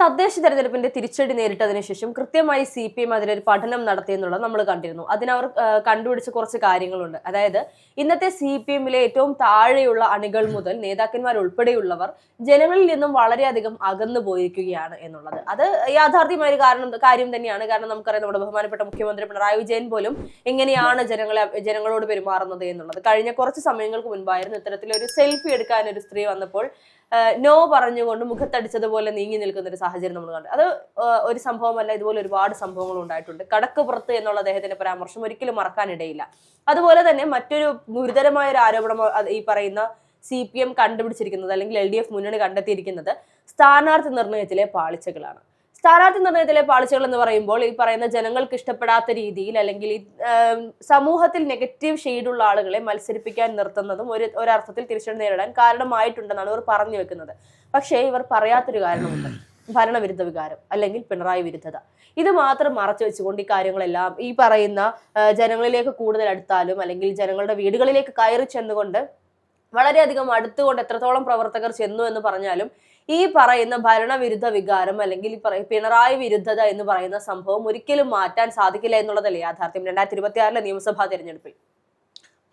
തദ്ദേശ തെരഞ്ഞെടുപ്പിന്റെ തിരിച്ചടി നേരിട്ടതിനു ശേഷം കൃത്യമായി സി പി എം അതിലൊരു പഠനം നടത്തിയെന്നുള്ളത് നമ്മൾ കണ്ടിരുന്നു. അതിനവർ കണ്ടുപിടിച്ച കുറച്ച് കാര്യങ്ങളുണ്ട്. അതായത് ഇന്നത്തെ സി പി എമ്മിലെ ഏറ്റവും താഴെയുള്ള അണികൾ മുതൽ നേതാക്കന്മാർ ഉൾപ്പെടെയുള്ളവർ ജനങ്ങളിൽ നിന്നും വളരെയധികം അകന്നു പോയിരിക്കുകയാണ് എന്നുള്ളത്. അത് യാഥാർത്ഥ്യമായ ഒരു കാരണം കാര്യം തന്നെയാണ്. കാരണം നമുക്കറിയാം നമ്മുടെ ബഹുമാനപ്പെട്ട മുഖ്യമന്ത്രി പിണറായി വിജയൻ പോലും എങ്ങനെയാണ് ജനങ്ങളെ ജനങ്ങളോട് പെരുമാറുന്നത് എന്നുള്ളത്. കഴിഞ്ഞ കുറച്ച് സമയങ്ങൾക്ക് മുൻപായിരുന്നു ഇത്തരത്തിലൊരു സെൽഫി എടുക്കാൻ ഒരു സ്ത്രീ വന്നപ്പോൾ നോ പറഞ്ഞുകൊണ്ട് മുഖത്തടിച്ചതുപോലെ നീങ്ങി നിൽക്കുന്ന ഒരു സാഹചര്യം നമ്മൾ കണ്ടു. അത് ഒരു സംഭവമല്ല ഇതുപോലെ ഒരുപാട് സംഭവങ്ങൾ ഉണ്ടായിട്ടുണ്ട്. കടക്ക് പുറത്ത് എന്നുള്ള അദ്ദേഹത്തിന്റെ പരാമർശം ഒരിക്കലും മറക്കാനിടയില്ല. അതുപോലെ തന്നെ മറ്റൊരു ഗുരുതരമായ ഒരു ആരോപണം ഈ പറയുന്ന സി പി എം കണ്ടുപിടിച്ചിരിക്കുന്നത് അല്ലെങ്കിൽ എൽ ഡി എഫ് മുന്നണി കണ്ടെത്തിയിരിക്കുന്നത് സ്ഥാനാർത്ഥി നിർണയത്തിലെ പാളിച്ചകളാണ്. സ്ഥാനാർത്ഥി നിർണയത്തിലെ പാളിച്ചകൾ എന്ന് പറയുമ്പോൾ ഈ പറയുന്ന ജനങ്ങൾക്ക് ഇഷ്ടപ്പെടാത്ത രീതിയിൽ അല്ലെങ്കിൽ ഈ സമൂഹത്തിൽ നെഗറ്റീവ് ഷെയ്ഡുള്ള ആളുകളെ മത്സരിപ്പിക്കാൻ നിർത്തുന്നതും ഒരു ഒരർത്ഥത്തിൽ തിരിച്ചടി നേരിടാൻ കാരണമായിട്ടുണ്ടെന്നാണ് ഇവർ പറഞ്ഞു വെക്കുന്നത്. പക്ഷേ ഇവർ പറയാത്തൊരു കാരണമുണ്ട്. ഭരണവിരുദ്ധ വികാരം അല്ലെങ്കിൽ പിണറായി വിരുദ്ധത. ഇത് മാത്രം മറച്ചു വെച്ചുകൊണ്ട് ഈ കാര്യങ്ങളെല്ലാം ഈ പറയുന്ന ജനങ്ങളിലേക്ക് കൂടുതൽ അടുത്താലും അല്ലെങ്കിൽ ജനങ്ങളുടെ വീടുകളിലേക്ക് കയറി ചെന്നുകൊണ്ട് വളരെയധികം അടുത്തുകൊണ്ട് എത്രത്തോളം പ്രവർത്തകർ ചെന്നു എന്ന് പറഞ്ഞാലും ഈ പറയുന്ന ഭരണവിരുദ്ധ വികാരം അല്ലെങ്കിൽ പിണറായി വിരുദ്ധത എന്ന് പറയുന്ന സംഭവം ഒരിക്കലും മാറ്റാൻ സാധിക്കില്ല എന്നുള്ളതല്ലേ യാഥാർത്ഥ്യം. രണ്ടായിരത്തി ഇരുപത്തി ആറിലെ നിയമസഭാ തെരഞ്ഞെടുപ്പിൽ.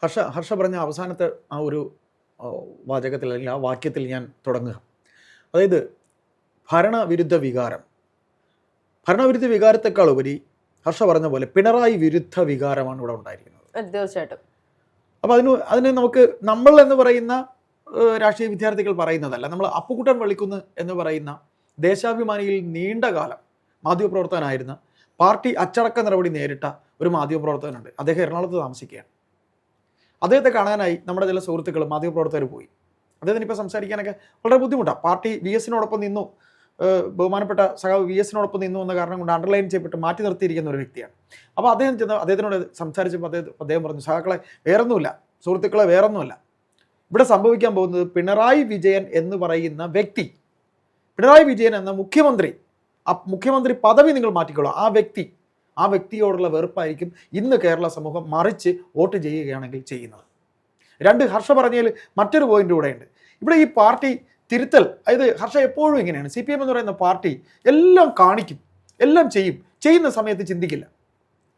ഹർഷ ഹർഷ പറഞ്ഞ അവസാനത്തെ ആ ഒരു വാചകത്തിൽ അല്ലെങ്കിൽ ആ വാക്യത്തിൽ ഞാൻ തുടങ്ങുക. അതായത് ഭരണവിരുദ്ധ വികാരം. ഭരണവിരുദ്ധ വികാരത്തെക്കാൾ ഉപരി ഹർഷ പറഞ്ഞ പോലെ പിണറായി വിരുദ്ധ വികാരമാണ് ഇവിടെ ഉണ്ടായിരിക്കുന്നത്. തീർച്ചയായിട്ടും. അപ്പോൾ അതിന് അതിന് നമുക്ക് നമ്മൾ എന്ന് പറയുന്ന രാഷ്ട്രീയ വിദ്യാർത്ഥികൾ പറയുന്നതല്ല. നമ്മൾ അപ്പുക്കുട്ടൻ വെളിക്കുന്ന് എന്ന് പറയുന്ന ദേശാഭിമാനിയിൽ നീണ്ട കാലം മാധ്യമപ്രവർത്തകനായിരുന്ന പാർട്ടി അച്ചടക്ക നടപടി നേരിട്ട ഒരു മാധ്യമപ്രവർത്തകനുണ്ട്. അദ്ദേഹം എറണാകുളത്ത് താമസിക്കുകയാണ്. അദ്ദേഹത്തെ കാണാനായി നമ്മുടെ ചില സുഹൃത്തുക്കൾ മാധ്യമപ്രവർത്തകർ പോയി. അദ്ദേഹത്തിന് ഇപ്പോൾ സംസാരിക്കാനൊക്കെ വളരെ ബുദ്ധിമുട്ടാണ് പാർട്ടി വി എസിനോടൊപ്പം നിന്നു. ബഹുമാനപ്പെട്ട സഖാവ് വി എസിനോടൊപ്പം നിന്നു എന്ന കാരണം കൊണ്ട് അണ്ടർലൈൻ ചെയ്യപ്പെട്ട് മാറ്റി നിർത്തിയിരിക്കുന്ന ഒരു വ്യക്തിയാണ്. അപ്പോൾ അദ്ദേഹം ചെന്ന് അദ്ദേഹത്തിനോട് സംസാരിച്ചപ്പോൾ അദ്ദേഹം അദ്ദേഹം പറഞ്ഞു സഖാക്കളെ വേറൊന്നുമില്ല. സുഹൃത്തുക്കളെ വേറൊന്നുമില്ല. ഇവിടെ സംഭവിക്കാൻ പോകുന്നത് പിണറായി വിജയൻ എന്ന് പറയുന്ന വ്യക്തി പിണറായി വിജയൻ എന്ന മുഖ്യമന്ത്രി ആ മുഖ്യമന്ത്രി പദവി നിങ്ങൾ മാറ്റിക്കോളൂ. ആ വ്യക്തി ആ വ്യക്തിയോടുള്ള വെറുപ്പായിരിക്കും ഇന്ന് കേരള സമൂഹം മറിച്ച് വോട്ട് ചെയ്യുകയാണെങ്കിൽ ചെയ്യുന്നത്. രണ്ട് ഹർഷ പറഞ്ഞതിൽ മറ്റൊരു പോയിന്റ് കൂടെയുണ്ട്. ഇവിടെ ഈ പാർട്ടി തിരുത്തൽ. അതായത് ഹർഷ എപ്പോഴും ഇങ്ങനെയാണ്. സി പി എം എന്ന് പറയുന്ന പാർട്ടി എല്ലാം കാണിക്കും. എല്ലാം ചെയ്യും. ചെയ്യുന്ന സമയത്ത് ചിന്തിക്കില്ല.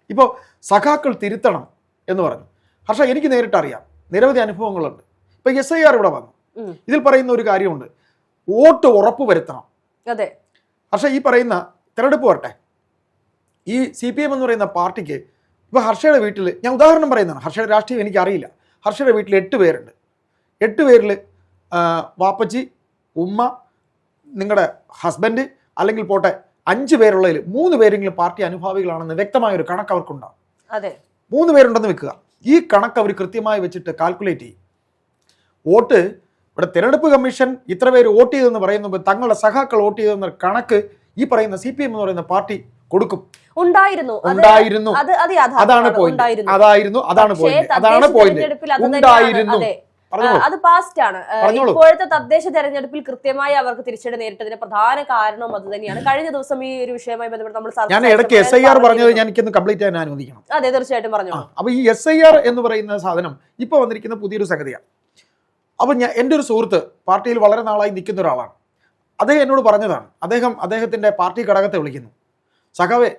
ഇപ്പോൾ സഖാക്കൾ തിരുത്തണം എന്ന് പറഞ്ഞു. ഹർഷ എനിക്ക് നേരിട്ട് അറിയാം. നിരവധി അനുഭവങ്ങളുണ്ട്. ഇപ്പൊ എസ് ഐ ആർ ഇവിടെ വന്നു. ഇതിൽ പറയുന്ന ഒരു കാര്യമുണ്ട്. വോട്ട് ഉറപ്പ് വരുത്തണം. അതെ. ഹർഷ ഈ പറയുന്ന തെരഞ്ഞെടുപ്പ് വരട്ടെ. ഈ സി പി എം എന്ന് പറയുന്ന പാർട്ടിക്ക് ഇപ്പൊ ഹർഷയുടെ വീട്ടിൽ ഞാൻ ഉദാഹരണം പറയുന്നതാണ്. ഹർഷയുടെ രാഷ്ട്രീയം എനിക്ക് അറിയില്ല ഹർഷയുടെ വീട്ടിൽ എട്ട് പേരുണ്ട്. എട്ട് പേരിൽ വാപ്പച്ചി ഉമ്മ നിങ്ങളുടെ ഹസ്ബൻഡ് അല്ലെങ്കിൽ പോട്ടെ അഞ്ച് പേരുള്ളതിൽ മൂന്ന് പേരെങ്കിലും പാർട്ടി അനുഭാവികളാണെന്ന് വ്യക്തമായ ഒരു കണക്ക് അവർക്കുണ്ടാവും. അതെ. മൂന്ന് പേരുണ്ടെന്ന് വെക്കുക. ഈ കണക്ക് അവർ കൃത്യമായി വെച്ചിട്ട് കാൽക്കുലേറ്റ് ചെയ്യും. വോട്ട് ഇവിടെ തിരഞ്ഞെടുപ്പ് കമ്മീഷൻ ഇത്ര പേര് വോട്ട് ചെയ്തെന്ന് പറയുമ്പോൾ തങ്ങളുടെ സഹാക്കൾ വോട്ട് ചെയ്തെന്ന കണക്ക് ഈ പറയുന്ന സി പി എം എന്ന് പറയുന്ന പാർട്ടി കൊടുക്കും. ഉണ്ടായിരുന്നു. ഉണ്ടായിരുന്നു. അത് അത് അതാണ് പോയിന്റ് അതായിരുന്നു അതാണ് പോയിന്റ് അതാണ് പോയിന്റ്. ഉണ്ടായിരുന്നു. അതെ. പാസ്റ്റ് ആണ്. ഇപ്പോഴത്തെ തദ്ദേശ തെരഞ്ഞെടുപ്പിൽ കൃത്യമായി അവർക്ക് തിരിച്ചടി നേരിട്ടതിന്റെ പ്രധാന കാരണവും അത് തന്നെയാണ്. കഴിഞ്ഞ ദിവസം ഈ ഒരു വിഷയവുമായി ബന്ധപ്പെട്ട് നമ്മൾ ഞാൻ ഇടയ്ക്ക് എസ് ഐ ആർ പറഞ്ഞത് ഞാൻ എനിക്കൊന്ന് കംപ്ലീറ്റ് ചെയ്യാൻ അനുവദിക്കണം. അതെ തീർച്ചയായിട്ടും പറഞ്ഞു അപ്പൊ ഈ എസ് ഐ ആർ എന്ന് പറയുന്ന സാധനം ഇപ്പൊ വന്നിരിക്കുന്ന പുതിയൊരു സംഗതിയാണ് അപ്പൊ ഞാൻ എന്റെ ഒരു സുഹൃത്ത് പാർട്ടിയിൽ വളരെ നാളായി നിൽക്കുന്ന ഒരാളാണ്. അദ്ദേഹം എന്നോട് പറഞ്ഞതാണ്. അദ്ദേഹം അദ്ദേഹത്തിന്റെ പാർട്ടി ഘടകത്തെ വിളിക്കുന്നു. സഖാവെ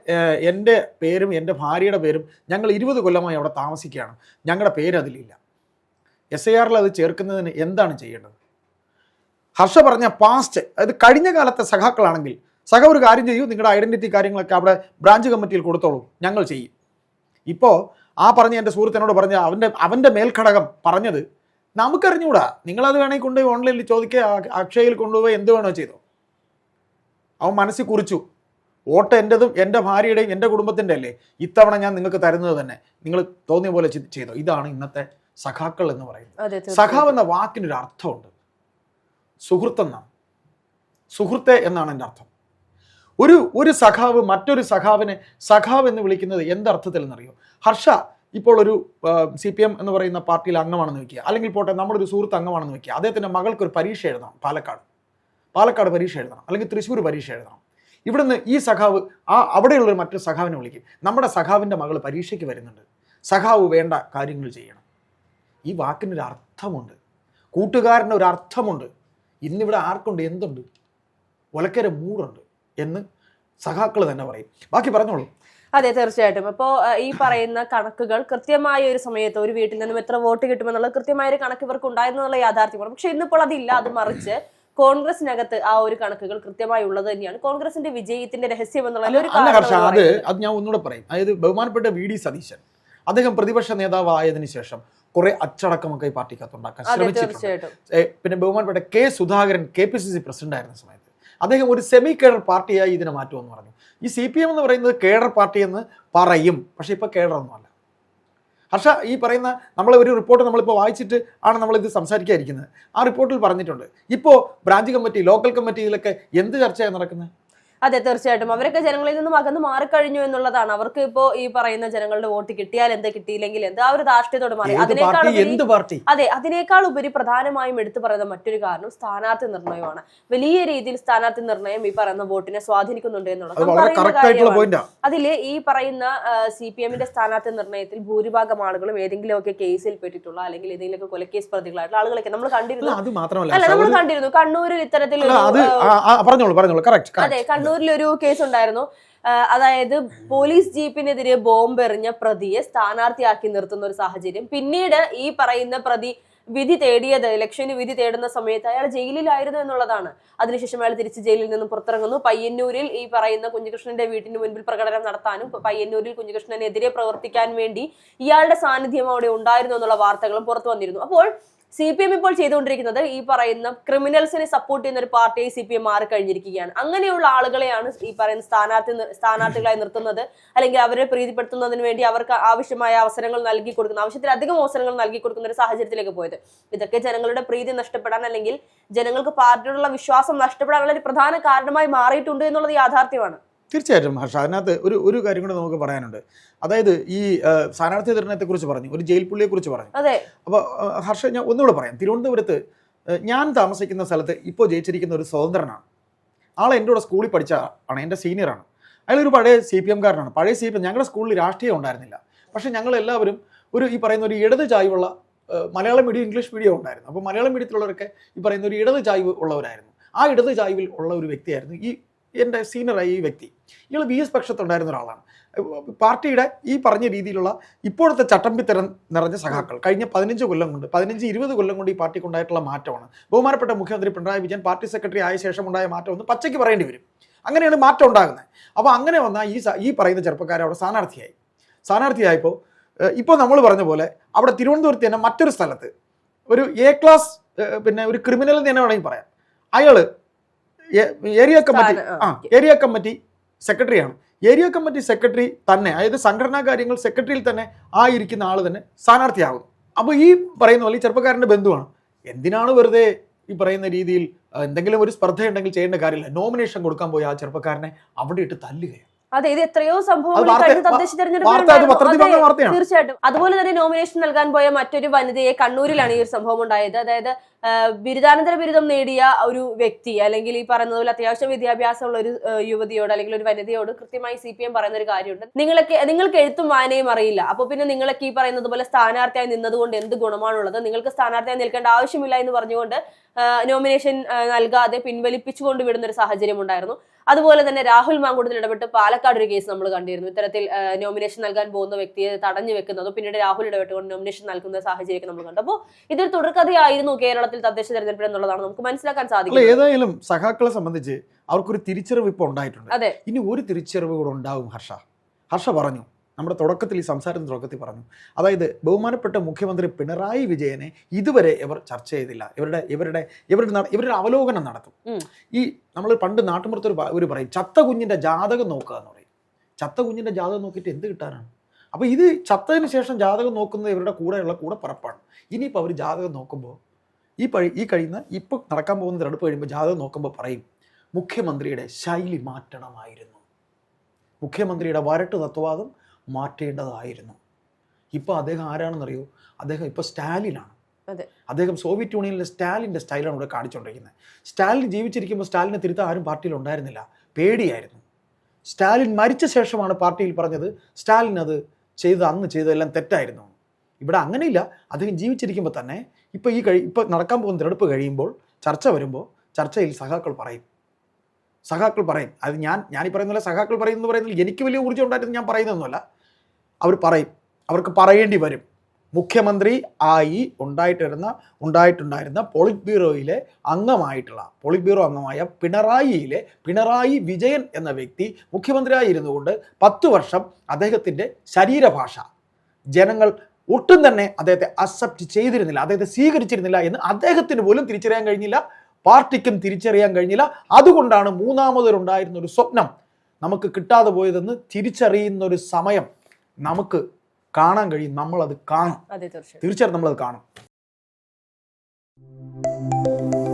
എന്റെ പേരും എന്റെ ഭാര്യയുടെ പേരും ഞങ്ങൾ ഇരുപത് കൊല്ലമായി അവിടെ താമസിക്കുകയാണ്. ഞങ്ങളുടെ പേര് അതിലില്ല എസ് ഐ ആറിൽ അത് ചേർക്കുന്നതിന് എന്താണ് ചെയ്യേണ്ടത്? ഹർഷ പറഞ്ഞ പാസ്റ്റ് അതായത് കഴിഞ്ഞ കാലത്തെ സഖാക്കളാണെങ്കിൽ സഖ ഒരു കാര്യം ചെയ്യൂ നിങ്ങളുടെ ഐഡന്റിറ്റി കാര്യങ്ങളൊക്കെ അവിടെ ബ്രാഞ്ച് കമ്മിറ്റിയിൽ കൊടുത്തോളൂ ഞങ്ങൾ ചെയ്യും. ഇപ്പോൾ ആ പറഞ്ഞ എന്റെ സുഹൃത്തിനോട് പറഞ്ഞ അവന്റെ അവന്റെ മേൽഘടകം പറഞ്ഞത് നമുക്കറിഞ്ഞൂടാ. നിങ്ങളത് വേണമെങ്കിൽ കൊണ്ടുപോയി ഓൺലൈനിൽ ചോദിക്കുക അക്ഷയയിൽ കൊണ്ടുപോയി എന്ത് വേണോ ചെയ്തോ. അവൻ മനസ്സിൽ കുറിച്ചു വോട്ട് എന്റെതും എന്റെ ഭാര്യയുടെയും എന്റെ കുടുംബത്തിന്റെ അല്ലേ? ഇത്തവണ ഞാൻ നിങ്ങൾക്ക് തരുന്നത് തന്നെ. നിങ്ങൾ തോന്നിയ പോലെ ചെയ്തോ. ഇതാണ് ഇന്നത്തെ സഖാക്കൾ എന്ന് പറയുന്നത് സഖാവ് എന്ന വാക്കിനൊരു അർത്ഥമുണ്ട്. സുഹൃത്തെന്നാണ്. സുഹൃത്തെ എന്നാണ് എന്റെ അർത്ഥം. ഒരു ഒരു സഖാവ് മറ്റൊരു സഖാവിനെ സഖാവ് എന്ന് വിളിക്കുന്നത് എന്തർത്ഥത്തിൽ എന്നറിയോ ഹർഷ ഇപ്പോൾ ഒരു സി പി എം എന്ന് പറയുന്ന പാർട്ടിയിൽ അംഗമാണെന്ന് വെക്കുക. അല്ലെങ്കിൽ പോട്ടെ നമ്മുടെ ഒരു സുഹൃത്ത് അംഗമാണെന്ന് വെക്കുക. അദ്ദേഹത്തിന്റെ മകൾക്ക് ഒരു പരീക്ഷ എഴുതണം പാലക്കാട്. പാലക്കാട് പരീക്ഷ എഴുതണം. അല്ലെങ്കിൽ തൃശ്ശൂർ പരീക്ഷ എഴുതണം. ഇവിടുന്ന് ഈ സഖാവ് ആ അവിടെയുള്ളൊരു മറ്റൊരു സഖാവിനെ വിളിക്കും. നമ്മുടെ സഖാവിന്റെ മകൾ പരീക്ഷയ്ക്ക് വരുന്നുണ്ട്. സഖാവ് വേണ്ട കാര്യങ്ങൾ ചെയ്യണം. ഈ വാക്കിന് ഒരു അർത്ഥമുണ്ട്. കൂട്ടുകാരന് ഒരു അർത്ഥമുണ്ട് ഇന്നിവിടെ ആർക്കുണ്ട്? എന്തുണ്ട്? ഒലക്കര മൂടുണ്ട് എന്ന് സഖാക്കൾ തന്നെ പറയും. ബാക്കി പറഞ്ഞോളൂ. അതെ തീർച്ചയായിട്ടും. അപ്പോൾ ഈ പറയുന്ന കണക്കുകൾ കൃത്യമായ ഒരു സമയത്ത് ഒരു വീട്ടിൽ നിന്നും എത്ര വോട്ട് കിട്ടുമെന്നുള്ള കൃത്യമായ ഒരു കണക്ക് ഇവർക്ക് ഉണ്ടായിരുന്നുള്ള യാഥാർത്ഥ്യമാണ് പക്ഷെ ഇന്നിപ്പോൾ അതില്ല. അത് മറിച്ച് കോൺഗ്രസിനകത്ത് ആ ഒരു കണക്കുകൾ കൃത്യമായി ഉള്ളത് തന്നെയാണ്. കോൺഗ്രസിന്റെ വിജയത്തിന്റെ രഹസ്യം എന്നുള്ളത് ഒരു അത് അത് ഞാൻ ഒന്നുകൂടെ പറയും. അതായത് ബഹുമാനപ്പെട്ട വി ഡി സതീശൻ അദ്ദേഹം പ്രതിപക്ഷ നേതാവായതിനു ശേഷം കുറെ അച്ചടക്കമൊക്കെ ഈ പാർട്ടിക്കകത്ത് ഉണ്ടാക്കാൻ ശ്രമിച്ചിട്ടുണ്ട്. പിന്നെ ബഹുമാനപ്പെട്ട K Sudhakaran K P C C president ആയിരുന്ന സമയത്ത് അദ്ദേഹം ഒരു സെമി കേഡർ പാർട്ടിയായി ഇതിനെ മാറ്റുമെന്ന് പറഞ്ഞു. ഈ സി പി എം എന്ന് പറയുന്നത് കേഡർ പാർട്ടി എന്ന് പറയും പക്ഷെ ഇപ്പൊ കേഡർ ഒന്നുമല്ല ഹർഷ ഈ പറയുന്ന നമ്മൾ ഒരു റിപ്പോർട്ട് നമ്മളിപ്പോൾ വായിച്ചിട്ട് ആണ് നമ്മളിത് സംസാരിക്കാതിരിക്കുന്നത്. ആ റിപ്പോർട്ടിൽ പറഞ്ഞിട്ടുണ്ട് ഇപ്പോൾ ബ്രാഞ്ച് കമ്മിറ്റി ലോക്കൽ കമ്മിറ്റിയിലൊക്കെ എന്ത് ചർച്ചയാണ് നടക്കുന്നത്? അതെ തീർച്ചയായിട്ടും. അവരൊക്കെ ജനങ്ങളിൽ നിന്നും അകന്ന് മാറിക്കഴിഞ്ഞു എന്നുള്ളതാണ്. അവർക്ക് ഇപ്പോ ഈ പറയുന്ന ജനങ്ങളുടെ വോട്ട് കിട്ടിയാൽ എന്ത് കിട്ടിയില്ലെങ്കിൽ എന്ത് ആ ഒരു ധാർഷ്ട്യത്തോട് മാറി. അതിനേക്കാൾ ഉപരി- എന്ത് പാർട്ടി? അതെ അതിനേക്കാൾ ഉപരി പ്രധാനമായും എടുത്തു പറയുന്ന മറ്റൊരു കാരണം സ്ഥാനാർത്ഥി നിർണയമാണ്. വലിയ രീതിയിൽ സ്ഥാനാർത്ഥി നിർണയം ഈ പറയുന്ന വോട്ടിനെ സ്വാധീനിക്കുന്നുണ്ട് എന്നുള്ളത്. അത് നമുക്ക് വളരെ അറിയുന്ന കറക്റ്റ് ആയിട്ടുള്ള കാര്യമാണ്. പോയിന്റാ അതിൽ ഈ പറയുന്ന സി പി എമ്മിന്റെ സ്ഥാനാർത്ഥി നിർണയത്തിൽ ഭൂരിഭാഗം ആളുകളും ഏതെങ്കിലുമൊക്കെ കേസിൽ പെട്ടിട്ടുള്ള അല്ലെങ്കിൽ ഏതെങ്കിലുമൊക്കെ കൊലക്കേസ് പ്രതികളായിട്ടുള്ള ആളുകളൊക്കെ നമ്മൾ കണ്ടിരുന്നു. അത് മാത്രമല്ല. അല്ല നമ്മൾ കണ്ടിരുന്നു. കണ്ണൂരിൽ ആ, പറഞ്ഞോളൂ പറഞ്ഞോളൂ. അതെ കണ്ണൂരിൽ ഒരു കേസ് ഉണ്ടായിരുന്നു അതായത് പോലീസ് ജീപ്പിനെതിരെ ബോംബെറിഞ്ഞ പ്രതിയെ സ്ഥാനാർത്ഥിയാക്കി നിർത്തുന്ന ഒരു സാഹചര്യം. പിന്നീട് ഈ പറയുന്ന പ്രതി വിധി തേടിയത് ഇലക്ഷന് വിധി തേടുന്ന സമയത്ത് അയാൾ ജയിലിലായിരുന്നു എന്നുള്ളതാണ്. അതിനുശേഷം അയാൾ തിരിച്ച് ജയിലിൽ നിന്നും പുറത്തിറങ്ങുന്നു. പയ്യന്നൂരിൽ ഈ പറയുന്ന കുഞ്ഞികൃഷ്ണന്റെ വീട്ടിന് മുൻപിൽ പ്രകടനം നടത്താനും പയ്യന്നൂരിൽ കുഞ്ഞികൃഷ്ണനെതിരെ പ്രവർത്തിക്കാൻ വേണ്ടി ഇയാളുടെ സാന്നിധ്യം അവിടെ ഉണ്ടായിരുന്നു എന്നുള്ള വാർത്തകളും പുറത്തു വന്നിരുന്നു. അപ്പോൾ സി പി എം ഇപ്പോൾ ചെയ്തുകൊണ്ടിരിക്കുന്നത് ഈ പറയുന്ന ക്രിമിനൽസിനെ സപ്പോർട്ട് ചെയ്യുന്ന ഒരു പാർട്ടിയായി സി പി എം മാറിക്കഴിഞ്ഞിരിക്കുകയാണ്. അങ്ങനെയുള്ള ആളുകളെയാണ് ഈ പറയുന്ന സ്ഥാനാർത്ഥി സ്ഥാനാർത്ഥികളായി നിർത്തുന്നത്. അല്ലെങ്കിൽ അവരെ പ്രീതിപ്പെടുത്തുന്നതിന് വേണ്ടി അവർക്ക് ആവശ്യമായ അവസരങ്ങൾ നൽകി കൊടുക്കുന്ന ആവശ്യത്തിലധികം അവസരങ്ങൾ നൽകി കൊടുക്കുന്ന ഒരു സാഹചര്യത്തിലേക്ക് പോയത്. ഇതൊക്കെ ജനങ്ങളുടെ പ്രീതി നഷ്ടപ്പെടാൻ അല്ലെങ്കിൽ ജനങ്ങൾക്ക് പാർട്ടിയോടുള്ള വിശ്വാസം നഷ്ടപ്പെടാനുള്ള ഒരു പ്രധാന കാരണമായി മാറിയിട്ടുണ്ട് എന്നുള്ളത് യാഥാർത്ഥ്യമാണ്. തീർച്ചയായിട്ടും ഹർഷ. അതിനകത്ത് ഒരു ഒരു കാര്യം കൂടെ നമുക്ക് പറയാനുണ്ട്. അതായത് ഈ സ്ഥാനാർത്ഥി നിർണയത്തെ കുറിച്ച് പറഞ്ഞു ഒരു ജയിൽ പുള്ളിയെ കുറിച്ച് പറഞ്ഞു. അതെ. അപ്പോൾ ഹർഷ ഞാൻ ഒന്നുകൂടെ പറയാം. തിരുവനന്തപുരത്ത് ഞാൻ താമസിക്കുന്ന സ്ഥലത്ത് ഇപ്പോൾ ജയിച്ചിരിക്കുന്ന ഒരു സ്വതന്ത്രനാണ്. ആൾ എന്റെ കൂടെ സ്കൂളിൽ പഠിച്ച ആണ് എന്റെ സീനിയറാണ് അയാളൊരു പഴയ സി പി എംകാരനാണ് പഴയ സി പി എം ഞങ്ങളുടെ സ്കൂളിൽ രാഷ്ട്രീയം ഉണ്ടായിരുന്നില്ല. പക്ഷേ ഞങ്ങളെല്ലാവരും ഒരു ഈ പറയുന്ന ഒരു ഇടത് ചായ്വുള്ള മലയാളം മീഡിയം ഇംഗ്ലീഷ് മീഡിയം ഉണ്ടായിരുന്നു. അപ്പോൾ മലയാളം മീഡിയത്തിലുള്ളവരൊക്കെ ഈ പറയുന്ന ഒരു ഇടത് ചായ്വ് ഉള്ളവരായിരുന്നു. ആ ഇടത് ചായ്വിൽ ഉള്ള ഒരു വ്യക്തിയായിരുന്നു ഈ എന്റെ സീനിയറായ ഈ വ്യക്തി. ഇയാൾ വി എസ് പക്ഷത്തുണ്ടായിരുന്ന ഒരാളാണ്. പാർട്ടിയുടെ ഈ പറഞ്ഞ രീതിയിലുള്ള ഇപ്പോഴത്തെ ചട്ടമ്പിത്തരം നിറഞ്ഞ സഖാക്കൾ. കഴിഞ്ഞ പതിനഞ്ച് കൊല്ലം കൊണ്ട് പതിനഞ്ച് ഇരുപത് കൊല്ലം കൊണ്ട് ഈ പാർട്ടിക്ക് ഉണ്ടായിട്ടുള്ള മാറ്റമാണ്. ബഹുമാനപ്പെട്ട മുഖ്യമന്ത്രി പിണറായി വിജയൻ പാർട്ടി സെക്രട്ടറി ആയ ശേഷം ഉണ്ടായ മാറ്റം ഒന്ന് പച്ചയ്ക്ക് പറയേണ്ടി വരും. അങ്ങനെയാണ് മാറ്റം ഉണ്ടാകുന്നത്. അപ്പോൾ അങ്ങനെ വന്ന ഈ ഈ പറയുന്ന ചെറുപ്പക്കാരെ അവിടെ സ്ഥാനാർത്ഥിയായി. സ്ഥാനാർത്ഥിയായപ്പോൾ ഇപ്പോൾ നമ്മൾ പറഞ്ഞ പോലെ അവിടെ തിരുവനന്തപുരത്ത് തന്നെ മറ്റൊരു സ്ഥലത്ത് ഒരു എ ക്ലാസ് പിന്നെ ഒരു ക്രിമിനൽ തന്നെ വേണമെങ്കിൽ പറയാം. അയാൾ ഏ- ഏരിയ കമ്മിറ്റി ആ ഏരിയ കമ്മിറ്റി സെക്രട്ടറിയാണ്. ഏരിയ കമ്മിറ്റി സെക്രട്ടറി തന്നെ അതായത് സംഘടനാ കാര്യങ്ങൾ സെക്രട്ടറിയിൽ തന്നെ ആയിരിക്കുന്ന ആൾ തന്നെ സ്ഥാനാർത്ഥിയാകും. അപ്പോൾ ഈ പറയുന്ന പോലെ ഈ ചെറുപ്പക്കാരന്റെ ബന്ധുവാണ്. എന്തിനാണ് വെറുതെ ഈ പറയുന്ന രീതിയിൽ എന്തെങ്കിലും ഒരു സ്പർദ്ധ ഉണ്ടെങ്കിൽ ചെയ്യേണ്ട കാര്യമില്ല. നോമിനേഷൻ കൊടുക്കാൻ പോയി ആ ചെറുപ്പക്കാരനെ അവിടെ ഇട്ട് തല്ലുകയാണ്. അതെ ഇത് എത്രയോ സംഭവങ്ങൾ കഴിഞ്ഞ തദ്ദേശ തെരഞ്ഞെടുപ്പിൽ തീർച്ചയായിട്ടും. അതുപോലെ തന്നെ നോമിനേഷൻ നൽകാൻ പോയ മറ്റൊരു വനിതയെ കണ്ണൂരിലാണ് ഈ ഒരു സംഭവം ഉണ്ടായത്. അതായത് ബിരുദാനന്തര ബിരുദം നേടിയ ഒരു വ്യക്തി അല്ലെങ്കിൽ ഈ പറയുന്നത് പോലെ അത്യാവശ്യം വിദ്യാഭ്യാസമുള്ള ഒരു യുവതിയോട് അല്ലെങ്കിൽ ഒരു വനിതയോട് കൃത്യമായി സി പി എം പറയുന്ന ഒരു കാര്യമുണ്ട്. നിങ്ങളൊക്കെ നിങ്ങൾക്ക് എഴുത്തും വായനയും അറിയില്ല. അപ്പൊ പിന്നെ നിങ്ങളൊക്കെ ഈ പറയുന്നത് പോലെ സ്ഥാനാർത്ഥിയായി നിന്നതുകൊണ്ട് എന്ത് ഗുണമാണുള്ളത്? നിങ്ങൾക്ക് സ്ഥാനാർത്ഥിയായി നിൽക്കേണ്ട ആവശ്യമില്ല എന്ന് പറഞ്ഞുകൊണ്ട് നോമിനേഷൻ നൽകാതെ പിൻവലിപ്പിച്ചു കൊണ്ടുവിടുന്ന ഒരു സാഹചര്യം ഉണ്ടായിരുന്നു. അതുപോലെ തന്നെ രാഹുൽ മാങ്കൂട്ടത്തിൽ ഇടപെട്ട് പാലക്കാട് ഒരു കേസ് നമ്മൾ കണ്ടിരുന്നു. ഇത്തരത്തിൽ നോമിനേഷൻ നൽകാൻ പോകുന്ന വ്യക്തിയെ തടഞ്ഞു വെക്കുന്നതും പിന്നീട് രാഹുൽ ഇടപെട്ടുകൊണ്ട് നോമിനേഷൻ നൽകുന്ന സാഹചര്യമൊക്കെ നമ്മൾ കണ്ടു. അപ്പോൾ ഇതൊരു തുടർക്കഥയായിരുന്നു കേരളത്തിൽ തദ്ദേശ തെരഞ്ഞെടുപ്പ് എന്നുള്ളതാണ്. നമുക്ക് മനസ്സിലാക്കാൻ സാധിക്കും ഏതായാലും സഖാക്കളെ സംബന്ധിച്ച് അവർക്കൊരു തിരിച്ചറിവ് ഇപ്പോൾ ഉണ്ടായിട്ടുണ്ട്. അതെ. ഇനി ഒരു തിരിച്ചറിവ് കൂടെ ഉണ്ടാവും ഹർഷ. ഹർഷ പറഞ്ഞു. നമ്മുടെ തുടക്കത്തിൽ ഈ സംസാരത്തിന്റെ തുടക്കത്തിൽ പറഞ്ഞു. അതായത് ബഹുമാനപ്പെട്ട മുഖ്യമന്ത്രി പിണറായി വിജയനെ ഇതുവരെ ഇവർ ചർച്ച ചെയ്തില്ല. ഇവരുടെ ഇവരുടെ ഇവരുടെ ഇവരുടെ അവലോകനം നടത്തും ഈ നമ്മൾ പണ്ട് നാട്ടുമ്പുറത്ത് ഒരു ഒരു പറയും ചത്ത കുഞ്ഞിന്റെ ജാതകം നോക്കുക എന്ന് പറയും. ചത്ത കുഞ്ഞിന്റെ ജാതകം നോക്കിയിട്ട് എന്ത് കിട്ടാനാണ്? അപ്പോൾ ഇത് ചത്തതിന് ശേഷം ജാതകം നോക്കുന്നത് ഇവരുടെ കൂടെയുള്ള കൂടെ പറപ്പാണ് ഇനിയിപ്പോൾ അവർ ജാതകം നോക്കുമ്പോൾ ഈ പഴി ഈ കഴിയുന്ന ഇപ്പോൾ നടക്കാൻ പോകുന്ന തെരഞ്ഞെടുപ്പ് കഴിയുമ്പോൾ ജാതകം നോക്കുമ്പോൾ പറയും മുഖ്യമന്ത്രിയുടെ ശൈലി മാറ്റണമായിരുന്നു. മുഖ്യമന്ത്രിയുടെ വരട്ട് തത്വവാദം മാറ്റേണ്ടതായിരുന്നു. ഇപ്പോൾ അദ്ദേഹം ആരാണെന്നറിയോ? അദ്ദേഹം ഇപ്പോൾ സ്റ്റാലിനാണ്. അദ്ദേഹം സോവിയറ്റ് യൂണിയനിലെ സ്റ്റാലിന്റെ സ്റ്റൈലാണ് ഇവിടെ കാണിച്ചുകൊണ്ടിരിക്കുന്നത് സ്റ്റാലിൻ ജീവിച്ചിരിക്കുമ്പോൾ സ്റ്റാലിനെ തിരുത്താൻ ആരും പാർട്ടിയിൽ ഉണ്ടായിരുന്നില്ല പേടിയായിരുന്നു. സ്റ്റാലിൻ മരിച്ച ശേഷമാണ് പാർട്ടിയിൽ പറഞ്ഞത് സ്റ്റാലിൻ അത് ചെയ്ത് അന്ന് ചെയ്തതെല്ലാം തെറ്റായിരുന്നു. ഇവിടെ അങ്ങനെയില്ല. അദ്ദേഹം ജീവിച്ചിരിക്കുമ്പോൾ തന്നെ ഇപ്പോൾ ഈ കഴി ഇപ്പോൾ നടക്കാൻ പോകുന്ന തിരഞ്ഞെടുപ്പ് കഴിയുമ്പോൾ ചർച്ച വരുമ്പോൾ ചർച്ചയിൽ സഹാക്കൾ പറയും. സഹാക്കൾ പറയും. അത് ഞാൻ ഞാൻ ഈ പറയുന്നില്ല സഖാക്കൾ പറയുന്നു പറയുന്നില്ല എനിക്ക് വലിയ ഊർജം ഉണ്ടായിരുന്നു ഞാൻ പറയുന്നതൊന്നുമല്ല. അവർ പറയും. അവർക്ക് പറയേണ്ടി വരും. മുഖ്യമന്ത്രി ആയി ഉണ്ടായിട്ടിരുന്ന ഉണ്ടായിട്ടുണ്ടായിരുന്ന പോളിറ്റ് ബ്യൂറോയിലെ അംഗമായിട്ടുള്ള പോളിറ്റ് ബ്യൂറോ അംഗമായ പിണറായിയിലെ പിണറായി വിജയൻ എന്ന വ്യക്തി മുഖ്യമന്ത്രിയായി ഇരുന്നുകൊണ്ട് പത്ത് വർഷം അദ്ദേഹത്തിന്റെ ശരീരഭാഷ ജനങ്ങൾ ഒട്ടും തന്നെ അദ്ദേഹത്തെ അക്സെപ്റ്റ് ചെയ്തിരുന്നില്ല അദ്ദേഹത്തെ സ്വീകരിച്ചിരുന്നില്ല എന്ന് അദ്ദേഹത്തിന് പോലും തിരിച്ചറിയാൻ കഴിഞ്ഞില്ല പാർട്ടിക്കും തിരിച്ചറിയാൻ കഴിഞ്ഞില്ല. അതുകൊണ്ടാണ് മൂന്നാമതൊരുണ്ടായിരുന്ന ഒരു സ്വപ്നം നമുക്ക് കിട്ടാതെ പോയതെന്ന് തിരിച്ചറിയുന്ന ഒരു സമയം നമുക്ക് കാണാൻ കഴിയും. നമ്മളത് കാണും. അതെ തീർച്ചയായും. തീർച്ചയായിട്ടും നമ്മളത് കാണും.